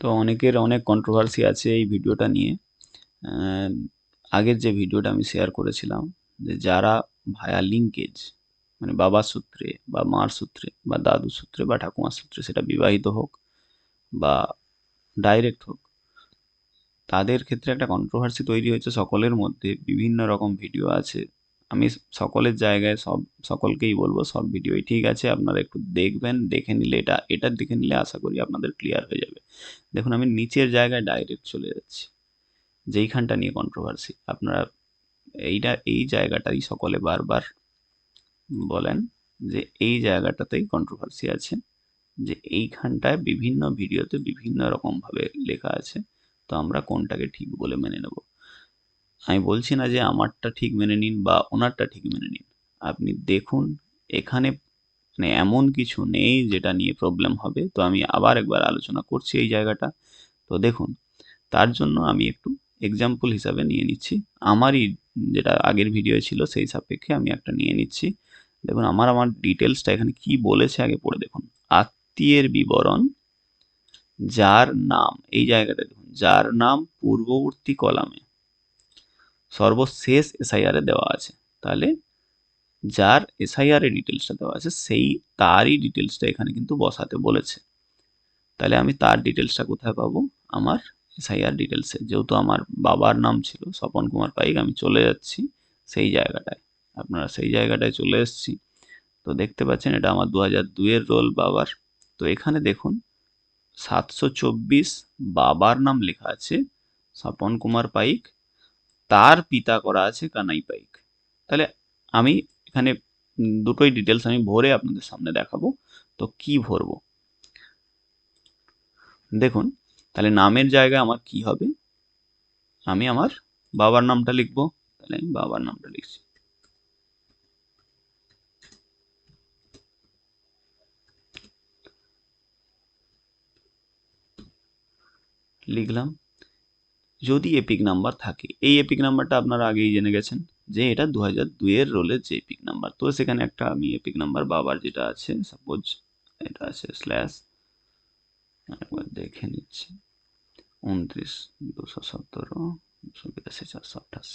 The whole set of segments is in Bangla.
তো অনেকের অনেক কন্ট্রোভার্সি আছে এই ভিডিওটা নিয়ে। আগের যে ভিডিওটা আমি শেয়ার করেছিলাম, যে যারা ভায়া লিঙ্কেজ মানে বাবার সূত্রে বা মার সূত্রে বা দাদু সূত্রে বা ঠাকুমার সূত্রে সেটা বিবাহিত হোক বা ডাইরেক্ট হোক, তাদের ক্ষেত্রে একটা কন্ট্রোভার্সি তৈরি হয়েছে। সকলের মধ্যে বিভিন্ন রকম ভিডিও আছে। আমি সকলের জায়গায় সব, সকলকেই বলব সব ভিডিওই ঠিক আছে, আপনারা একটু দেখবেন, দেখে নিলে এটা এটা দেখে নিলে আশা করি আপনাদের ক্লিয়ার হয়ে যাবে। দেখুন, আমি নিচের জায়গায় ডাইরেক্ট চলে যাচ্ছি, যেইখানটা নিয়ে কন্ট্রোভার্সি আপনারা এইটা, এই জায়গাটাই সকলে বারবার বলেন যে এই জায়গাটাতেই কন্ট্রোভার্সি আছে, যে এইখানটায় বিভিন্ন ভিডিওতে বিভিন্ন রকমভাবে লেখা আছে, তো আমরা কোনটাকে ঠিক বলে মেনে নেব? আমি বলছি না যে আমারটা ঠিক মেনে নিন বা ওনারটা ঠিক মেনে নিন। আপনি দেখুন, এখানে মানে এমন কিছু নেই যেটা নিয়ে প্রবলেম হবে। তো আমি আবার একবার আলোচনা করছি এই জায়গাটা। তো দেখুন, তার জন্য আমি একটু এক্সাম্পল হিসাবে নিয়ে নিচ্ছি। আমারই যেটা আগের ভিডিও ছিল সেই সাপেক্ষে আমি একটা নিয়ে নিচ্ছি। দেখুন, আমার আমার ডিটেলসটা এখানে কি বলেছে আগে পড়ে দেখুন। আত্মীয়ের বিবরণ, যার নাম, এই জায়গাটা দেখুন, যার নাম পূর্ববর্তী কলামে। সর্বশেষ এসআইআরে দেওয়া আছে। তাহলে যার এসআইআর ডিটেলসটা দেওয়া আছে, সেই তারই ডিটেলসটা এখানে কিন্তু বসাতে বলেছে। তাহলে আমি তার ডিটেলসটা কোথায় পাবো? আমার এসআইআর ডিটেলসে যেহেতু আমার বাবার নাম ছিল, স্বপন কুমার পাইক, আমি চলে যাচ্ছি সেই জায়গাটায়। আপনারা সেই জায়গাটায় চলে এসেছি। তো দেখতে পাচ্ছেন, এটা আমার দু হাজার দুইয়ের রোল বাবার। তো এখানে দেখুন, সাতশো চব্বিশ বাবার নাম লেখা আছে স্বপন কুমার পাইক তার পিতা করা আছে কানাই পাইক। তাহলে আমি এখানে দুটোই ডিটেলস আমি ভরে আপনাদের সামনে দেখাবো, তো কি ভরবো? দেখুন, তাহলে নামের জায়গায় আমার কি হবে? আমি আমার বাবার নামটা লিখব, তাহলে আমি বাবার নামটা লিখছি। লিখলাম যদি এপিক নাম্বার থাকে, এই এপিক নাম্বারটা আপনারা আগেই জেনে গেছেন যে এটা দু হাজার দুইয়ের রোলের যে এপিক নাম্বার তো সেখানে একটা আমি এপিক নাম্বার বাবার যেটা আছে সাপোজ এটা আছে স্ল্যাশ একবার দেখে নিচ্ছি, উনত্রিশ, দুশো সতেরো, দুশো বিরাশি, চারশো আঠাশ।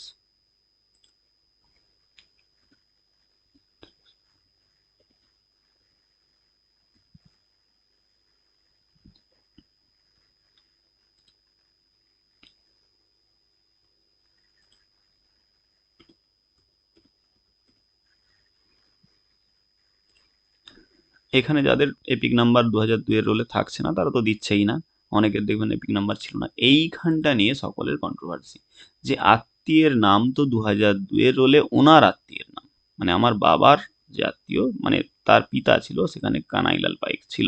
এখানে যাদের এপিক নাম্বার দু হাজার দুইয়ের রোলে থাকছে না, তারা তো দিচ্ছেই না। অনেকের দেখবেন এপিক নাম্বার ছিল না। এইখানটা নিয়ে সকলের কন্ট্রোভার্সি যে আত্মীয়ের নাম তো দু হাজার দুইয়ের রোলে ওনার আত্মীয়ের নাম। মানে আমার বাবার যে আত্মীয় মানে তার পিতা ছিল, সেখানে কানাইলাল পাইক ছিল।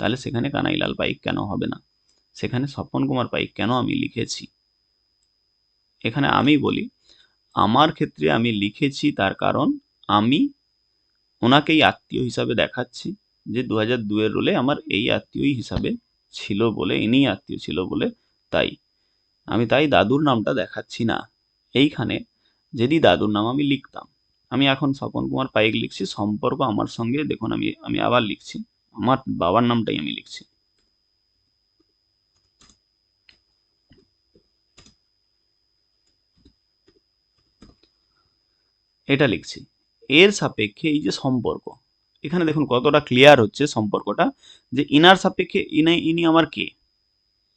তাহলে সেখানে কানাইলাল পাইক কেন হবে না? সেখানে স্বপন কুমার পাইক কেন আমি লিখেছি? এখানে আমি বলি, আমার ক্ষেত্রে আমি লিখেছি তার কারণ আমি ওনাকেই আত্মীয় হিসাবে দেখাচ্ছি, যে দু হাজার দুয়ের রোলে আমার এই আত্মীয়ই হিসাবে ছিল বলে ইনি আত্মীয় ছিল বলে তাই। আমি তাই দাদুর নামটা দেখাচ্ছি না। এইখানে যদি দাদুর নাম আমি লিখতাম, আমি এখন স্বপন কুমার পাইক লিখছি, সম্পর্ক আমার সঙ্গে, দেখুন আমি আমি আবার লিখছি, আমার বাবার নামটাই আমি লিখছি। এটা লিখছি। এর সাপেক্ষে এই যে সম্পর্ক, এখানে দেখুন কতটা ক্লিয়ার হচ্ছে সম্পর্কটা, যে ইনার সাপেক্ষে ইনি ইনি আমার কে?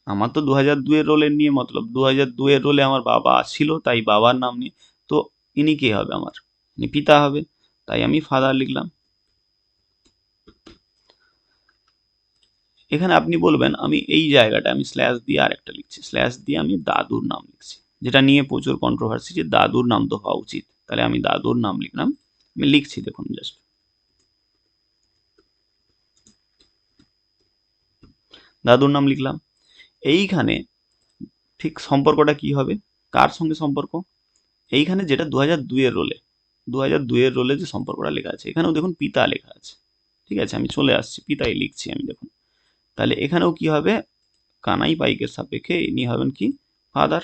আমার তো দু হাজার দুয়ের রোলের নিয়ে মতলব দু হাজার দুয়ের রোলে আমার বাবা ছিল তাই বাবার নাম নিয়ে, তো ইনি কে হবে আমার? ইনি পিতা হবে, তাই আমি ফাদার লিখলাম। এখানে আপনি বলবেন, আমি এই জায়গাটা আমি স্ল্যাশ দিয়ে আরেকটা লিখছি স্ল্যাশ দিয়ে আমি দাদুর নাম লিখছি, যেটা নিয়ে প্রচুর কন্ট্রোভার্সি যে দাদুর নাম তো হওয়া উচিত, তাহলে আমি দাদুর নাম লিখলাম। আমি লিখছি দেখুন জাস্ট দাদুর নাম লিখলাম। এইখানে ঠিক সম্পর্কটা কি হবে? কার সঙ্গে সম্পর্ক? এইখানে যেটা দু হাজার দুইয়ের রোলে দু হাজার দুইয়ের রোলে যে সম্পর্কটা লেখা আছে। এখানেও দেখুন পিতা লেখা আছে। ঠিক আছে, আমি চলে আসছি। পিতাই লিখছি আমি দেখুন। তাহলে এখানেও কি হবে? কানাই পাইকের সাপেক্ষে ইনি হবেন কি? Father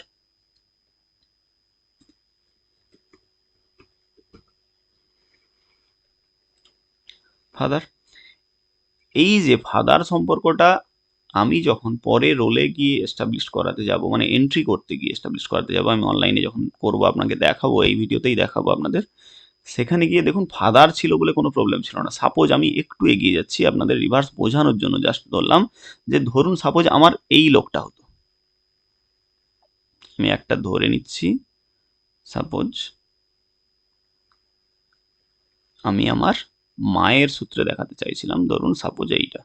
father? এই যে ফাদার সম্পর্কটা আমি যখন পরে রোলে গিয়ে এস্টাবলিশ করাতে যাব মানে এন্ট্রি করতে গিয়ে এস্টাবলিশ করাতে যাব, আমি অনলাইনে যখন করব, আপনাকে দেখাবো, এই ভিডিওতেই দেখাবো আপনাদের, সেখানে গিয়ে দেখুন ফাদার ছিল বলে কোনো প্রবলেম ছিল না। সাপোজ আমি একটু এগিয়ে যাচ্ছি আপনাদের রিভার্স বোঝানোর জন্য জাস্ট ধরলাম যে ধরুন সাপোজ আমার এই লোকটা হতো। আমি একটা ধরে নিচ্ছি সাপোজ আমি আমার মায়ের সূত্রে দেখাতে চাইছিলাম, ধরুন সাপোজ এইটা।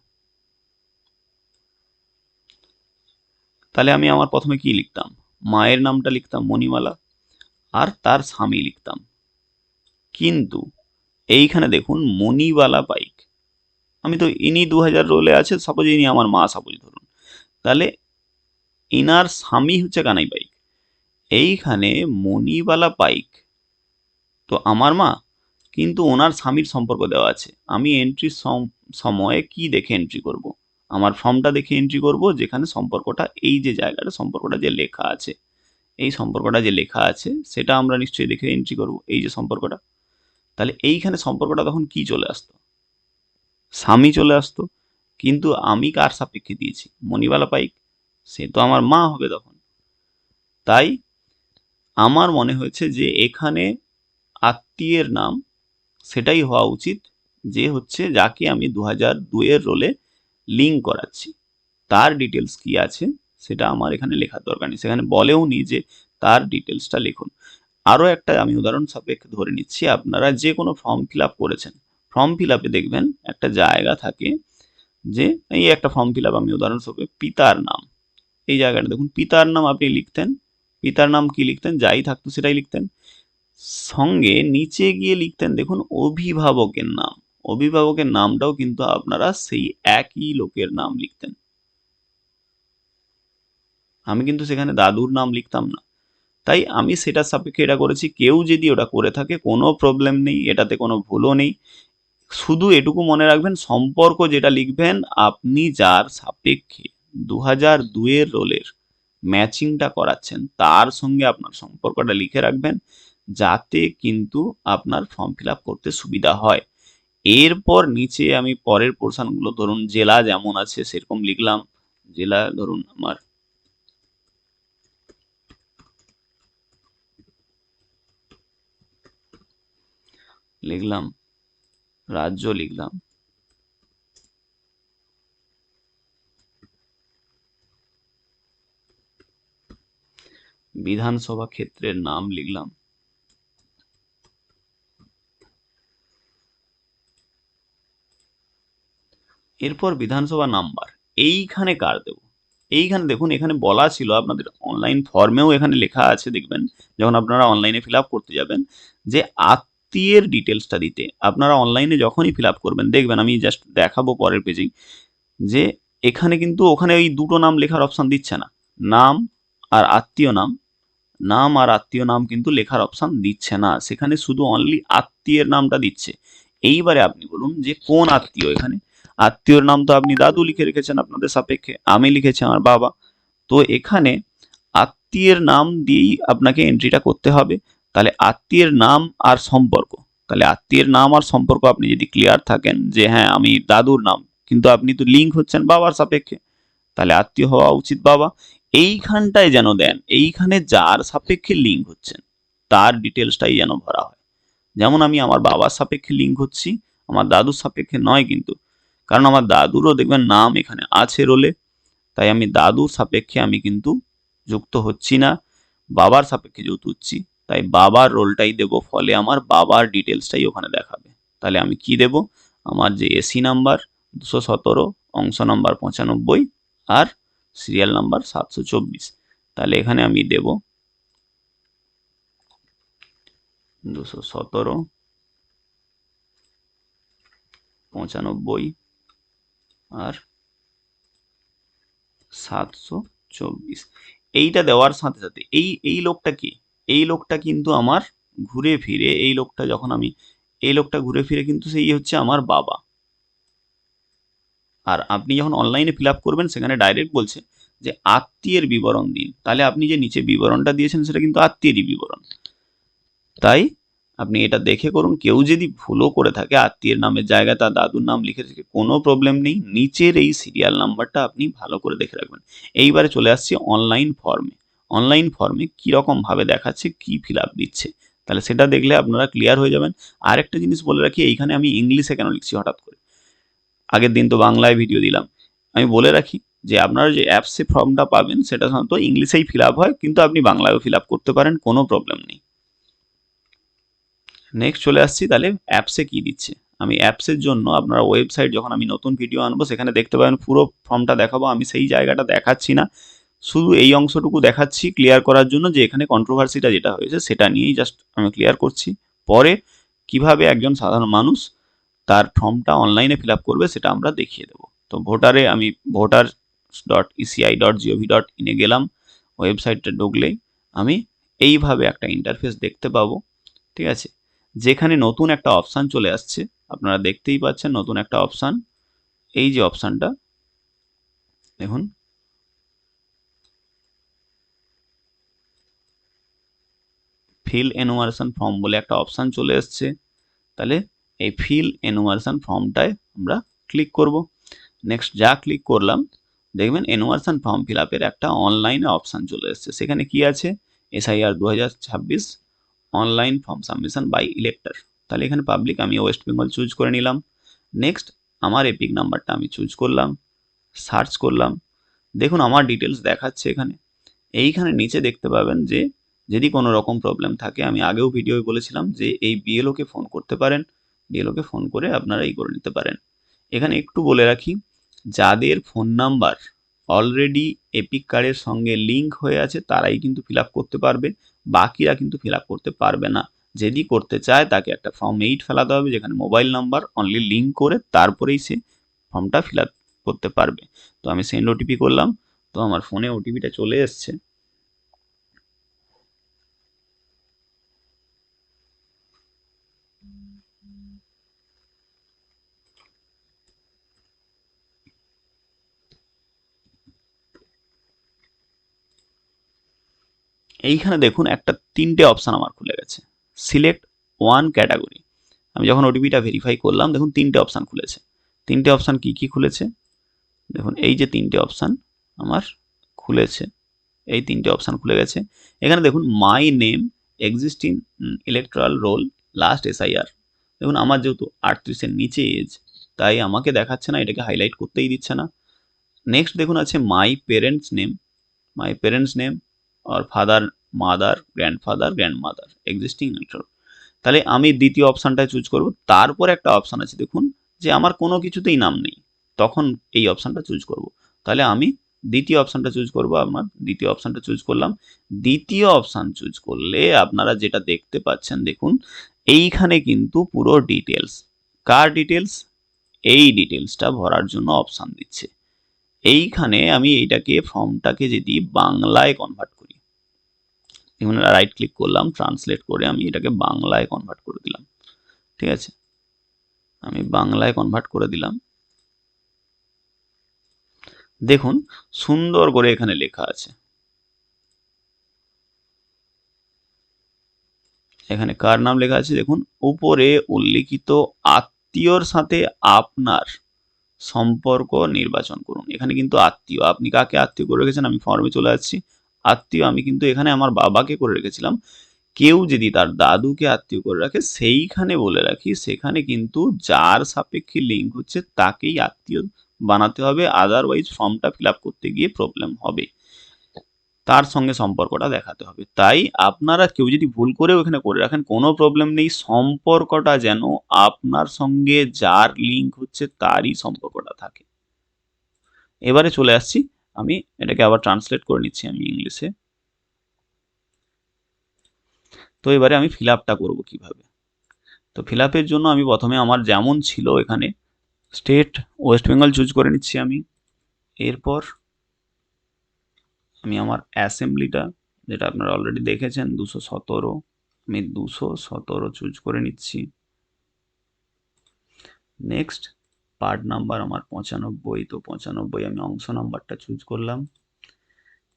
তাহলে আমি আমার প্রথমে কি লিখতাম? মায়ের নামটা লিখতাম মণিমালা, আর তার স্বামী লিখতাম। কিন্তু এইখানে দেখুন, মণিবালা বাইক। আমি তো ইনি দু হাজার রোলে আছে সাপোজ ইনি আমার মা সাপোজ ধরুন। তাহলে ইনার স্বামী হচ্ছে কানাই বাইক। এইখানে মণিবালা বাইক। তো আমার মা কিন্তু ওনার স্বামীর সম্পর্ক দেওয়া আছে। আমি এন্ট্রির সময়ে কি দেখে এন্ট্রি করব। আমার ফর্মটা দেখে এন্ট্রি করব যেখানে সম্পর্কটা, এই যে জায়গাটা, সম্পর্কটা যে লেখা আছে। এই সম্পর্কটা যে লেখা আছে, সেটা আমরা নিশ্চয়ই দেখে এন্ট্রি করব, এই যে সম্পর্কটা। তাহলে এইখানে সম্পর্কটা তখন কি চলে আসতো? স্বামী চলে আসতো, কিন্তু আমি কার সাপেক্ষে দিয়েছি? মণিবালা পাইক? সে তো আমার মা হবে তখন। তাই আমার মনে হয়েছে যে এখানে আত্মীয়ের নাম সেটাই হওয়া উচিত যে হচ্ছে যাকে আমি দু হাজার দুইয়ের রোলে লিঙ্ক করাচ্ছি। তার ডিটেলস কি আছে সেটা আমার এখানে লেখার দরকার নেই। সেখানে বলেও নি যে তার ডিটেলসটা লিখুন। আরও একটা আমি উদাহরণ সাপেক্ষে ধরে নিচ্ছি। আপনারা যে কোনো ফর্ম ফিল আপ করেছেন ফর্ম ফিল আপে দেখবেন একটা জায়গা থাকে যে এই একটা ফর্ম ফিল আপ আমি উদাহরণস্বরূপ পিতার নাম। এই জায়গাটা দেখুন, পিতার নাম আপনি লিখতেন, পিতার নাম কি লিখতেন, যাই থাকতো সেটাই লিখতেন। সঙ্গে নিচে গিয়ে লিখতেন, দেখুন, অভিভাবকের নাম। অভিভাবকের নামটাও কিন্তু আপনারা সেই একই লোকের নাম লিখতেন। আমি কিন্তু সেখানে দাদুর নাম লিখতাম না। তাই আমি সেটার সাপেক্ষে এটা করেছি, কেউ যদি ওটা করে থাকে, কোনো প্রবলেম নেই, এটাতে কোনো ভুলও নেই। শুধু এটুকু মনে রাখবেন, সম্পর্ক যেটা লিখবেন, আপনি যার সাপেক্ষে দু হাজার দুয়ের রোলের ম্যাচিংটা করাচ্ছেন, তার সঙ্গে আপনার সম্পর্কটা লিখে রাখবেন। যাতে কিন্তু আপনার ফর্ম ফিল করতে সুবিধা হয়। এরপর নিচে আমি পরের পোর্শনগুলো ধরুন, জেলা যেমন আছে সেরকম লিখলাম। জেলা ধরুন আমার লিখলাম, রাজ্য লিখলাম। বিধানসভা ক্ষেত্রের নাম লিখলাম। এরপর বিধানসভা নাম্বার। এইখানে কার দেব? এইখানে দেখুন, এখানে বলা ছিল আপনাদের অনলাইন ফর্মেও এখানে লেখা আছে, দেখবেন, যখন আপনারা অনলাইনে ফিল করতে যাবেন, যে আত্মীয়ের ডিটেলসটা দিতে। আপনারা অনলাইনে যখনই ফিল করবেন, দেখবেন, আমি জাস্ট দেখাবো পরের পেজেই যে এখানে কিন্তু ওখানে ওই দুটো নাম লেখার অপশান দিচ্ছে না। নাম আর আত্মীয় নাম। নাম আর আত্মীয় নাম কিন্তু লেখার অপশান দিচ্ছে না। সেখানে শুধু অনলি আত্মীয়ের নামটা দিচ্ছে। এইবারে আপনি বলুন যে কোন আত্মীয় এখানে? আত্মীয়র নাম তো আপনি দাদু লিখে রেখেছেন আপনাদের সাপেক্ষে, আমি লিখেছি আমার বাবা। তো এখানে আত্মীয়ের নাম দিয়েই আপনাকে এন্ট্রিটা করতে হবে। তাহলে আত্মীয়ের নাম আর সম্পর্ক। তাহলে আত্মীয়ের নাম আর সম্পর্ক আপনি যদি ক্লিয়ার থাকেন যে হ্যাঁ আমি দাদুর নাম, কিন্তু আপনি তো লিঙ্ক হচ্ছেন বাবার সাপেক্ষে, তাহলে আত্মীয় হওয়া উচিত বাবা। এইখানটায় যেন দেন, এইখানে যার সাপেক্ষে লিঙ্ক হচ্ছেন, তার ডিটেলসটাই যেন ভরা হয়। যেমন আমি আমার বাবার সাপেক্ষে লিঙ্ক হচ্ছি, আমার দাদুর সাপেক্ষে নয় কিন্তু কারণ আমার দাদুরও দেখবেন নাম এখানে আছে রোলে তাই আমি দাদুর সাপেক্ষে আমি কিন্তু যুক্ত হচ্ছি না, বাবার সাপেক্ষে যুক্ত হচ্ছি তাই বাবার রোলটাই দেব, ফলে আমার বাবার ডিটেলসটাই ওখানে দেখাবে। তাহলে আমি কি দেব? আমার যে এসি নাম্বার দুশো সতেরো, অংশ নাম্বার পঁচানব্বই আর সিরিয়াল নাম্বার সাতশো চব্বিশ। তাহলে এখানে আমি দেব দুশো সতেরো, পঁচানব্বই আর সাতশো চব্বিশ। এইটা দেওয়ার সাথে সাথে, এই এই লোকটা কি? এই লোকটা কিন্তু আমার ঘুরে ফিরে, এই লোকটা যখন আমি, এই লোকটা ঘুরে ফিরে কিন্তু সেই হচ্ছে আমার বাবা। আর আপনি যখন অনলাইনে ফিল করবেন, সেখানে ডাইরেক্ট বলছে যে আত্মীয়ের বিবরণ দিন। তাহলে আপনি যে নিচে বিবরণটা দিয়েছেন, সেটা কিন্তু আত্মীয়েরই বিবরণ। তাই আপনি এটা দেখে করুন। কেউ যদি ভুলও করে থাকে, আত্মীয়ের নামের জায়গায় তার দাদুর নাম লিখে থাকে কোনো প্রবলেম নেই। নিচের এই সিরিয়াল নাম্বারটা আপনি ভালো করে দেখে রাখবেন। এইবারে চলে আসছি অনলাইন ফর্মে অনলাইন ফর্মে কীরকমভাবে দেখাচ্ছে, কী ফিল আপ দিচ্ছে, তাহলে সেটা দেখলে আপনারা ক্লিয়ার হয়ে যাবেন। আর একটা জিনিস বলে রাখি, এইখানে আমি ইংলিশে কেন লিখছি হঠাৎ করে? আগের দিন তো বাংলায় ভিডিও দিলাম। আমি বলে রাখি যে, আপনারা যে অ্যাপসে ফর্মটা পাবেন, সেটা সাধারণত ইংলিশেই ফিল আপ হয়, কিন্তু আপনি বাংলায়ও ফিল আপ করতে পারেন, কোনো প্রবলেম নেই। নেক্সট চলে আসছি, তাহলে অ্যাপসে কি দিচ্ছে? আমি অ্যাপসের জন্য আপনারা ওয়েবসাইট যখন আমি নতুন ভিডিও আনব, সেখানে দেখতে পাবেন পুরো ফর্মটা দেখাবো, আমি সেই জায়গাটা দেখাচ্ছি না। শুধু এই অংশটুকু দেখাচ্ছি ক্লিয়ার করার জন্য যে এখানে কন্ট্রোভার্সিটা যেটা হয়েছে, সেটা নিয়েই জাস্ট আমি ক্লিয়ার করছি। পরে কীভাবে একজন সাধারণ মানুষ তার ফর্মটা অনলাইনে ফিল করবে, সেটা আমরা দেখিয়ে দেবো। তো ভোটারে আমি voter dot ECI dot G O V dot ইনে গেলাম ওয়েবসাইটটা ঢুকলেই আমি এইভাবে একটা ইন্টারফেস দেখতে পাবো, ঠিক আছে? যেখানে নতুন একটা অপশান চলে আসছে, আপনারা দেখতেই পাচ্ছেন নতুন একটা অপশান এই যে অপশানটা দেখুন। ফিল এনুমারেশন ফর্ম বলে একটা অপশান চলে এসছে। তাহলে এই ফিল এনুমারেশন ফর্মটায় আমরা ক্লিক করব। নেক্সট যা ক্লিক করলাম, দেখবেন এনুমারেশন ফর্ম ফিল আপের একটা অনলাইনে অপশান চলে এসছে। সেখানে কি আছে? এসআইআর দু হাজার ছাব্বিশ online form submission by elector তাহলে এখানে পাবলিক আমি ওয়েস্ট বেঙ্গল চুজ করে নিলাম। নেক্সট আমার এপিক নাম্বারটা আমি চুজ করলাম সার্চ করলাম। দেখুন, আমার ডিটেলস দেখাচ্ছে এখানে। এইখানে নিচে দেখতে পাবেন যে, যদি কোনো রকম প্রবলেম থাকে, আমি আগেও ভিডিওয় বলেছিলাম যে, এই বিএলওকে ফোন করতে পারেন। বিএলওকে ফোন করে আপনারা এই করে নিতে পারেন। এখানে একটু বলে রাখি, যাদের ফোন নাম্বার অলরেডি এপিক কার্ডের সঙ্গে লিঙ্ক হয়ে আছে, তারাই কিন্তু ফিল করতে পারবে। বাকিরা কিন্তু ফিল করতে পারবে না। যদি করতে চায় তাকে একটা ফর্ম এইট ফেলাতে হবে, যেখানে মোবাইল নাম্বার অনলি লিঙ্ক করে তারপরেই সে ফর্মটা ফিল করতে পারবে। তো আমি সেন্ড ওটিপি করলাম, তো আমার ফোনে ওটিপিটা চলে এসছে। এইখানে দেখুন একটা তিনটে অপশান আমার খুলে গেছে। সিলেক্ট ওয়ান ক্যাটাগরি আমি যখন ওটিপিটা ভেরিফাই করলাম, দেখুন তিনটে অপশান খুলেছে। তিনটে অপশান কি কি খুলেছে? দেখুন এই যে তিনটে অপশান আমার খুলেছে। এই তিনটে অপশান খুলে গেছে। এখানে দেখুন my name existing electoral roll last SIR দেখুন আমার যেহেতু আটত্রিশের নিচে এজ তাই আমাকে দেখাচ্ছে না, এটাকে হাইলাইট করতেই দিচ্ছে না। নেক্সট দেখুন আছে my parents name my parents name R father mother grandfather grandmother existing electoral তাহলে আমি দ্বিতীয় অপশানটায় চুজ করব। তারপর একটা অপশান আছে, দেখুন, যে আমার কোনো কিছুতেই নাম নেই। তখন এই অপশানটা চুজ করব। তাহলে আমি দ্বিতীয় অপশানটা চুজ করব আমার দ্বিতীয় অপশানটা চুজ করলাম। দ্বিতীয় অপশান চুজ করলে আপনারা যেটা দেখতে পাচ্ছেন, দেখুন, এইখানে কিন্তু পুরো ডিটেলস কার ডিটেলস এই ডিটেলসটা ভরার জন্য অপশান দিচ্ছে। এইখানে আমি এইটাকে ফর্মটাকে যদি বাংলায় কনভার্ট এখানে রাইট ক্লিক করলাম ট্রান্সলেট করে আমি এটাকে বাংলায় কনভার্ট করে দিলাম। ঠিক আছে? আমি বাংলায় কনভার্ট করে দিলাম। দেখুন, সুন্দর করে এখানে লেখা আছে। এখানে কার নাম লেখা আছে? দেখুন, উপরে উল্লিখিত আত্মীয়র সাথে আপনার সম্পর্ক নির্বাচন করুন। এখানে কিন্তু আত্মীয়, আপনি কাকে আত্মীয় করে রেখেছেন? আমি ফর্মে চলে যাচ্ছি আত্মীয়, আমি কিন্তু এখানে আমার বাবাকে করে রেখেছিলাম। কেউ যদি তার দাদুকে আত্মীয় করে রাখে, সেইখানে বলে রাখি, সেখানে কিন্তু যার সাপেক্ষে লিঙ্ক হচ্ছে, তাকেই আত্মীয় বানাতে হবে। আদারওয়াইজ ফর্মটা ফিল করতে গিয়ে প্রবলেম হবে। তার সঙ্গে সম্পর্কটা দেখাতে হবে। তাই আপনারা কেউ যদি ভুল করে ওখানে করে রাখেন, কোনো প্রবলেম নেই। সম্পর্কটা যেন আপনার সঙ্গে যার লিঙ্ক হচ্ছে, তারই সম্পর্কটা থাকে। এবারে চলে আসছি। আমি এটাকে আবার ট্রান্সলেট করে নিচ্ছি আমি ইংলিশে। তো এবারে আমি ফিল আপটা করব কীভাবে? তো ফিল আপের জন্য আমি প্রথমে আমার যেমন ছিল এখানে স্টেট ওয়েস্ট বেঙ্গল চুজ করে নিচ্ছি আমি। এরপর আমি আমার অ্যাসেম্বলিটা যেটা আপনারা অলরেডি দেখেছেন, দুশো সতেরো, আমি দুশো সতেরো চুজ করে নিচ্ছি। নেক্সট পার্ট নাম্বার আমার পঁচানব্বই, তো পঁচানব্বই আমি অংশ নাম্বারটা চুজ করলাম।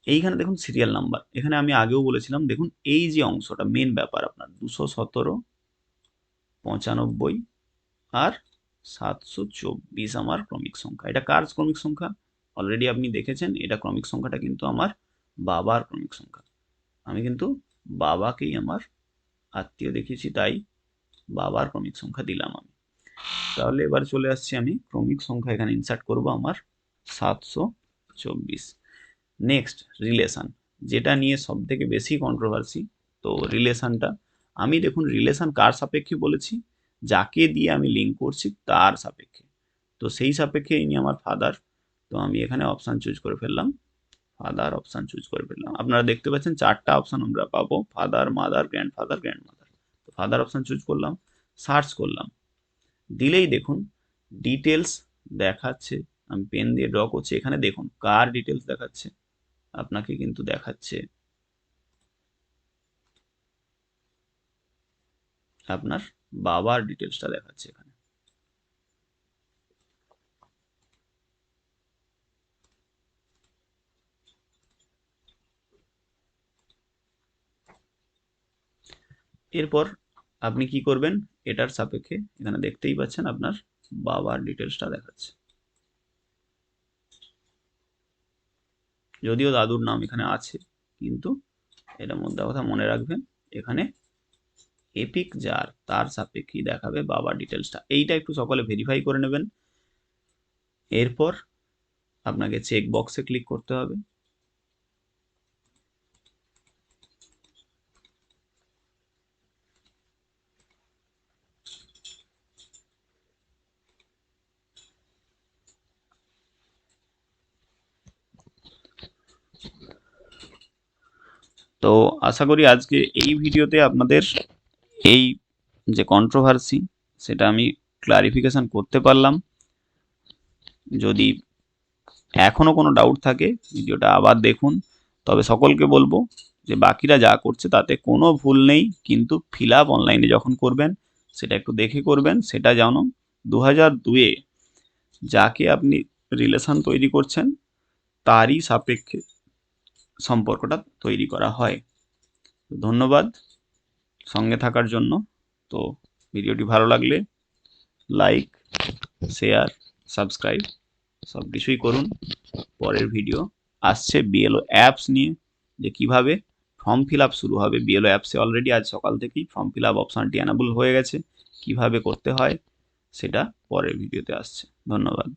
এইখানে দেখুন সিরিয়াল নাম্বার এখানে আমি আগেও বলেছিলাম, দেখুন এই যে অংশটা মেন ব্যাপার আপনার, দুশো সতেরো, পঁচানব্বই আর সাতশো চব্বিশ আমার ক্রমিক সংখ্যা। এটা কার ক্রমিক সংখ্যা? অলরেডি আপনি দেখেছেন, এটা ক্রমিক সংখ্যাটা কিন্তু আমার বাবার ক্রমিক সংখ্যা। আমি কিন্তু বাবাকেই আমার আত্মীয় দেখিয়েছি, তাই বাবার ক্রমিক সংখ্যা দিলাম আমি। তাহলে এবার চলে আসছি আমি ক্রমিক সংখ্যা এখানে ইনসার্ট করব আমার সাতশো চব্বিশ। নেক্সট রিলেশন যেটা নিয়ে সব থেকে বেশি কন্ট্রোভার্সি তো রিলেশনটা আমি দেখুন রিলেশন কার সাপেক্ষে বলেছি? যাকে দিয়ে আমি লিঙ্ক করছি তার সাপেক্ষে। তো সেই সাপেক্ষে ইনি আমার ফাদার তো আমি এখানে অপশান চুজ করে ফেললাম। ফাদার অপশান চুজ করে ফেললাম। আপনারা দেখতে পাচ্ছেন চারটা অপশান আমরা পাবো father mother grandfather grandmother তো ফাদার অপশান চুজ করলাম সার্চ করলাম। দিলেই দেখুন ডিটেলস দেখাচ্ছে, আমি পেন দিয়ে ড্র করছি, এখানে দেখুন, কার ডিটেলস দেখাচ্ছে, আপনাকে কিন্তু দেখাচ্ছে। আপনার বাবার ডিটেলসটা দেখাচ্ছে এখানে। এরপর আপনি কি করবেন? এটার সাপেক্ষে এখানে দেখতেই পাচ্ছেন আপনার বাবার ডিটেলসটা দেখাচ্ছে। যদিও দাদুর নাম এখানে আছে, কিন্তু এটা মধ্যে কথা মনে রাখবেন, এখানে এপিক যার তার সাপেক্ষেই দেখাবে বাবার ডিটেলসটা। এইটা একটু সকলে ভেরিফাই করে নেবেন। এরপর আপনাকে চেক বক্সে ক্লিক করতে হবে। তো আশা করি আজকে এই ভিডিওতে আপনাদের এই যে কন্ট্রোভার্সি সেটা আমি ক্লারিফিকেশন করতে পারলাম। যদি এখনও কোনো ডাউট থাকে, ভিডিওটা আবার দেখুন। তবে সকলকে বলব যে বাকিরা যা করছে তাতে কোনো ভুল নেই, কিন্তু ফিল আপ অনলাইনে যখন করবেন, সেটা একটু দেখে করবেন, সেটা যেন দু হাজার দুয়ে যাকে আপনি রিলেশন তৈরি করছেন, তারই সাপেক্ষে সম্পর্কটা তৈরি করা হয়। ধন্যবাদ সঙ্গে থাকার জন্য। তো ভিডিওটি ভালো লাগলে লাইক, শেয়ার, সাবস্ক্রাইব সব কিছুই করুন। পরের ভিডিও আসছে বিএলও অ্যাপস নিয়ে যে কীভাবে ফর্ম ফিল আপ শুরু হবে। বিএলও অ্যাপসে অলরেডি আজ সকাল থেকেই ফর্ম ফিল আপ অপশানটি অ্যানাবল হয়ে গেছে। কীভাবে করতে হয় সেটা পরের ভিডিওতে আসছে। ধন্যবাদ।